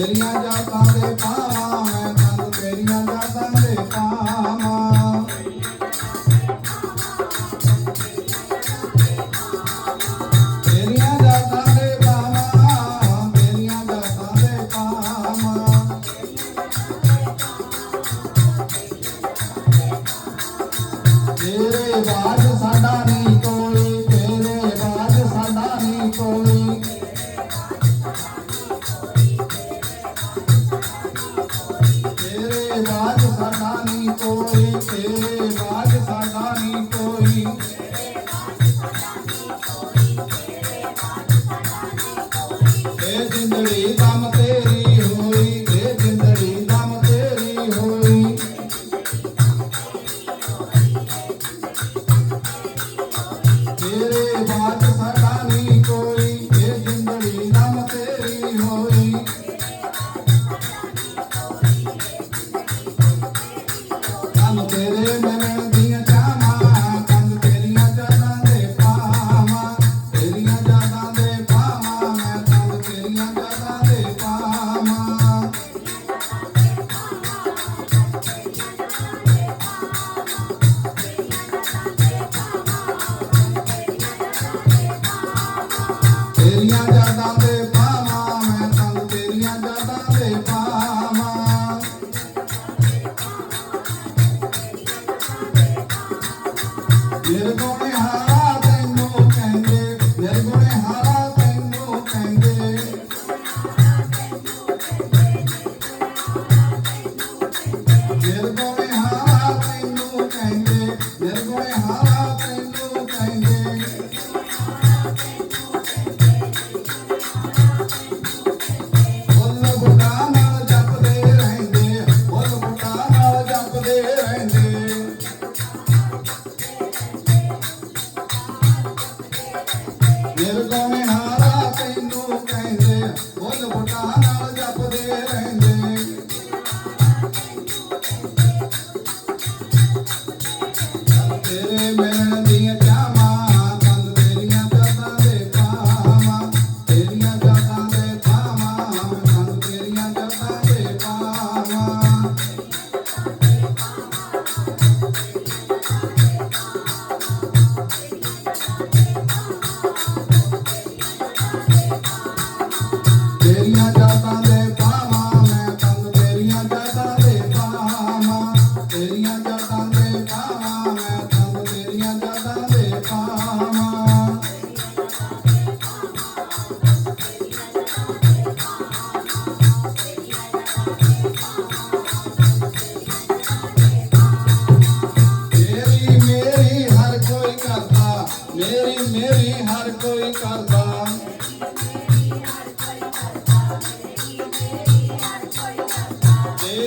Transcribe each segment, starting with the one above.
दुनिया जा पावे पावा ദേശിന്തളി താമത്തേര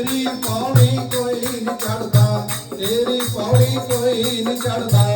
ਤੇਰੀ ਪੌੜੀ ਕੋਈ ਨਹੀਂ ਚੜਦਾ ਤੇਰੀ ਪੌੜੀ ਕੋਈ ਨਹੀਂ ਚੜਦਾ।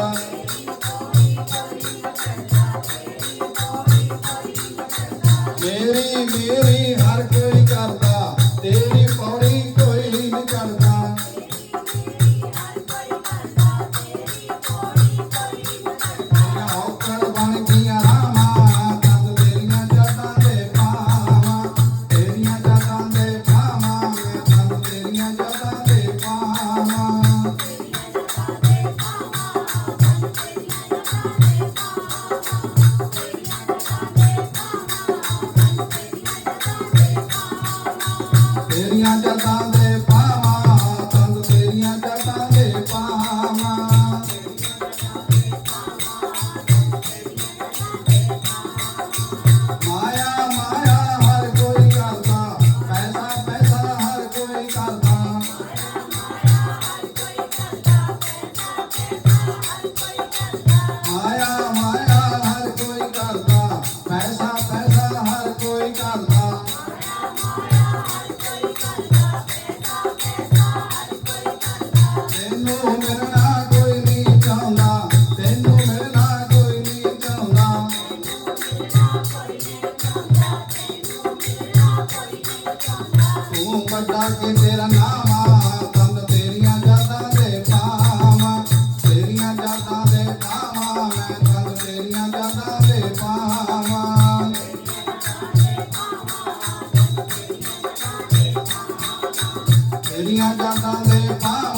ਤੇਰੀਆਂ ਜਾਤਾਂ ਦੇ ਪਾਵਾਂ